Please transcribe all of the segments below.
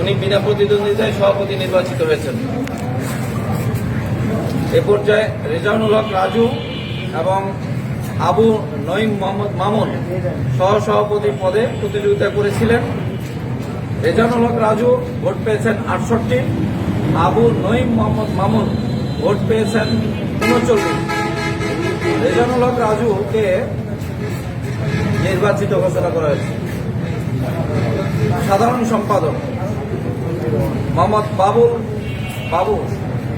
উনি বিনা প্রতিদ্বন্দ্বিতায় সভাপতি নির্বাচিত হয়েছেন। এ পর্যায়ে রেজাউনুল হক রাজু এবং আবু নঈম মোহাম্মদ মামুন সহ সভাপতি পদে প্রতিযোগিতা করেছিলেন। রেজাউনুল হক রাজু ভোট পেয়েছেন আটষট্টি, আবু নঈম মোহাম্মদ মামুন ভোট পেয়েছেন উনচল্লিশ। রেজানুল হক রাজুকে নির্বাচিত ঘোষণা করা হয়েছে। সাধারণ সম্পাদক মোহাম্মদ বাবুল বাবু,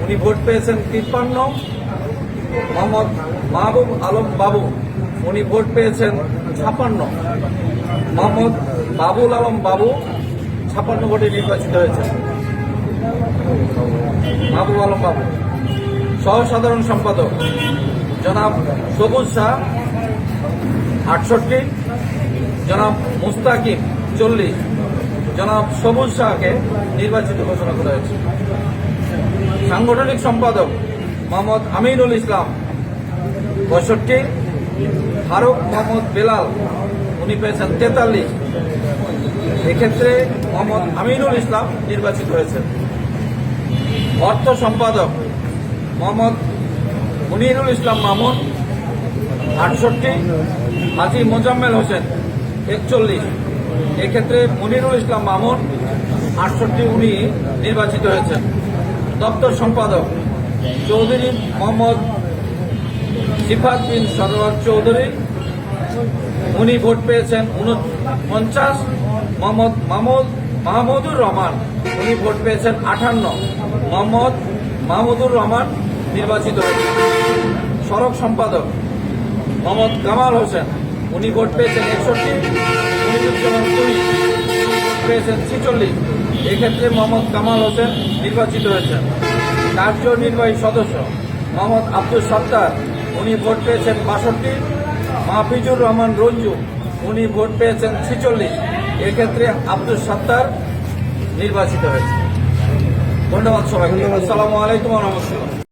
উনি ভোট পেয়েছেন তিপ্পান্ন। মোহাম্মদ মাহবুব আলম বাবু, উনি ভোট পেয়েছেন ছাপান্ন। মোহাম্মদ বাবুল আলম বাবু ছাপান্ন ভোটে নির্বাচিত হয়েছেন। মাহবুব আলম বাবু। সহ সাধারণ সম্পাদক, জনাব সবুজ শাহ, আটষট্টি। জনাব মুস্তাকিম, চল্লিশ। জনাব সবুজ শাহকে নির্বাচিত ঘোষণা করা হয়েছে। সাংগঠনিক সম্পাদক মোহাম্মদ আমিনুল ইসলাম পঁয়ষট্টি, ফারুক মোহাম্মদ বেলাল উনি পেয়েছেন তেতাল্লিশ। এক্ষেত্রে মোহাম্মদ আমিনুল ইসলাম নির্বাচিত হয়েছেন। অর্থ সম্পাদক মোহাম্মদ মুনিরুল ইসলাম মামুন আটষট্টি, হাজি মোজাম্মেল হোসেন একচল্লিশ। এক্ষেত্রে মুনিরুল ইসলাম মামুন, আটষট্টি উনি নির্বাচিত হয়েছেন। দপ্তর সম্পাদক চৌধুরী মোহাম্মদ সিফাত বিন সরোয়ার চৌধুরী, উনি ভোট পেয়েছেন উনপঞ্চাশ মোহাম্মদ মাহমুদ মাহমুদুর রহমান, উনি ভোট পেয়েছেন আটান্ন, মোহাম্মদ মাহমুদুর রহমান নির্বাচিত হয়েছেন। সড়ক সম্পাদক মোহাম্মদ কামাল হোসেন উনি ভোট পেয়েছেন একষট্টি তুই ভোট পেয়েছেন ছিচল্লিশ। এক্ষেত্রে মোহাম্মদ কামাল হোসেন নির্বাচিত হয়েছেন। কার্যনির্বাহী সদস্য মোহাম্মদ আব্দুল সত্তার উনি ভোট পেয়েছেন বাষট্টি। মাহফিজুর রহমান রঞ্জু উনি ভোট পেয়েছেন ছিচল্লিশ। এক্ষেত্রে আব্দুল সত্তার নির্বাচিত হয়েছে ধন্যবাদ সবাইকে। আসসালামু আলাইকুম রহমতুল্লাহ।